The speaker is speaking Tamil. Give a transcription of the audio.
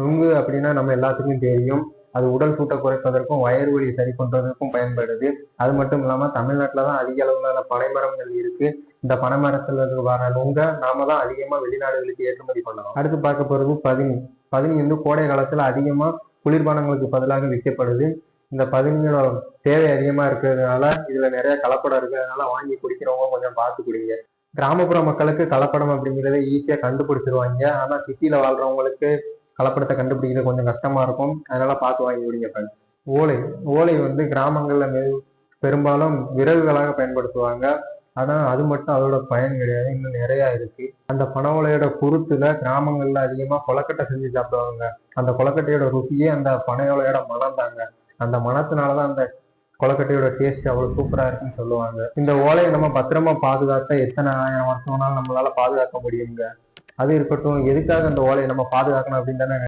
நுங்கு அப்படின்னா நம்ம எல்லாத்துக்கும் தெரியும். அது உடல் சூட்டை குறைப்பதற்கும் வயறு வலி சரி பண்றதற்கும் பயன்படுது. அது மட்டும் இல்லாம தமிழ்நாட்டில் தான் அதிக அளவிலான பனைமரங்கள் இருக்கு. இந்த பனைமரத்துல இருந்து வர நுங்க நாம தான் அதிகமா வெளிநாடுகளுக்கு ஏற்றுமதி பண்ணலாம் அடுத்து பார்க்க போறது பதினி. பதினி வந்து கோடை காலத்துல அதிகமா குளிர்பானங்களுக்கு பதிலாக விற்கப்படுது. இந்த பதினியோட தேவை அதிகமா இருக்கிறதுனால இதுல நிறைய கலப்படம் இருக்கிறதுனால வாங்கி குடிக்கிறவங்க கொஞ்சம் பார்த்து குடிங்க. கிராமப்புற மக்களுக்கு கலப்படம் அப்படிங்கிறத ஈஸியா கண்டுபிடிச்சிருவாங்க. ஆனா சிட்டியில வாழ்றவங்களுக்கு கலப்படத்தை கண்டுபிடிக்கிறது கொஞ்சம் கஷ்டமா இருக்கும். அதனால பார்த்து வாங்கி குடிங்க ஃப்ரெண்ட்ஸ் ஓலை ஓலை வந்து கிராமங்களில் மெ- பெரும்பாலும் விறகுகளாக பயன்படுத்துவாங்க. ஆனால் அது மட்டும் அதோட பயன் கிடையாது. இன்னும் நிறையா இருக்கு. அந்த பனை ஓலையோட குருத்துல கிராமங்கள்ல அதிகமாக கொலக்கட்டை செஞ்சு சாப்பிடுவாங்க. அந்த கொலக்கட்டையோட ருசியே அந்த பனை ஓலையோட மனம் தாங்க. அந்த மனத்தினாலதான் அந்த கொலக்கட்டையோட டேஸ்ட் அவ்வளோ சூப்பரா இருக்குன்னு சொல்லுவாங்க. இந்த ஓலையை நம்ம பத்திரமா பாதுகாத்தா எத்தனை ஆயிரம் வருஷம் வேணாலும் நம்மளால பாதுகாக்க முடியுங்க. அது இருக்கட்டும் எதுக்காக அந்த ஓலையை நம்ம பாதுகாக்கணும் அப்படின்னு தானே